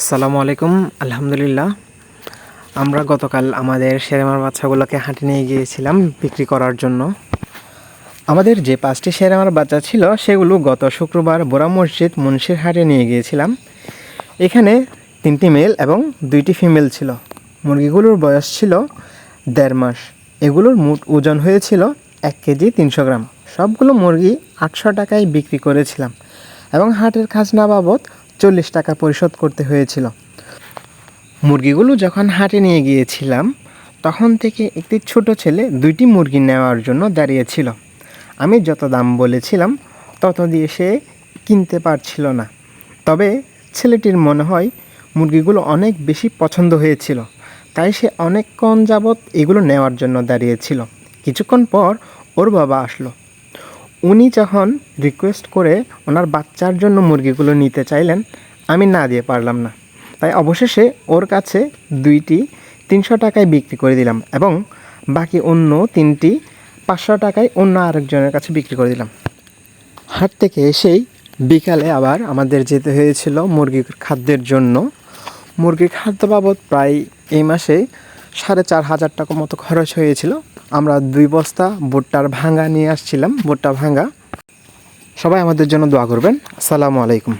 আসসালামু আলাইকুম, আলহামদুলিল্লাহ। আমরা গতকাল আমাদের শেরেমার বাচ্চাগুলোকে হাঁটে নিয়ে গিয়েছিলাম বিক্রি করার জন্য। আমাদের যে পাঁচটি শেরেমার বাচ্চা ছিল, সেগুলো গত শুক্রবার বোরা মসজিদ মুন্সির হাটে নিয়ে গিয়েছিলাম। এখানে তিনটি মেল এবং দুইটি ফিমেল ছিল। মুরগিগুলোর বয়স ছিল দেড় মাস। এগুলোর মোট ওজন হয়েছিল এক কেজি তিনশো গ্রাম। সবগুলো মুরগি আটশো টাকায় বিক্রি করেছিলাম এবং হাটের খাজনা বাবদ চল্লিশ টাকা পরিশোধ করতে হয়েছিল। মুরগিগুলো যখন হাটে নিয়ে গিয়েছিলাম, তখন থেকে একটি ছোট ছেলে দুইটি মুরগি নেওয়ার জন্য দাঁড়িয়েছিল। আমি যত দাম বলেছিলাম, তত দিয়ে সে কিনতে পারছিল না। তবে ছেলেটির মনে হয়, মুরগিগুলো অনেক বেশি পছন্দ হয়েছিল, তাই সে অনেকক্ষণ যাবৎ এগুলো নেওয়ার জন্য দাঁড়িয়েছিল। কিছুক্ষণ পর ওর বাবা আসলো। উনি যখন রিকোয়েস্ট করে ওনার বাচ্চার জন্য মুরগিগুলো নিতে চাইলেন, আমি না দিয়ে পারলাম না। তাই অবশেষে ওর কাছে দুইটি তিনশো টাকায় বিক্রি করে দিলাম এবং বাকি অন্য তিনটি পাঁচশো টাকায় অন্য আরেকজনের কাছে বিক্রি করে দিলাম। হাট থেকে এসেই বিকালে আবার আমাদের যেতে হয়েছিল মুরগির খাদ্যের জন্য। মুরগির খাদ্য বাবদ প্রায় এই মাসে সাড়ে চার হাজার টাকা মতো খরচ হয়েছিল। আমরা দুই বস্তা ভুট্টার ভাঙ্গা নিয়ে আসছিলাম, ভুট্টা ভাঙ্গা। সবাই আমাদের জন্য দোয়া করবেন। আসসালামু আলাইকুম।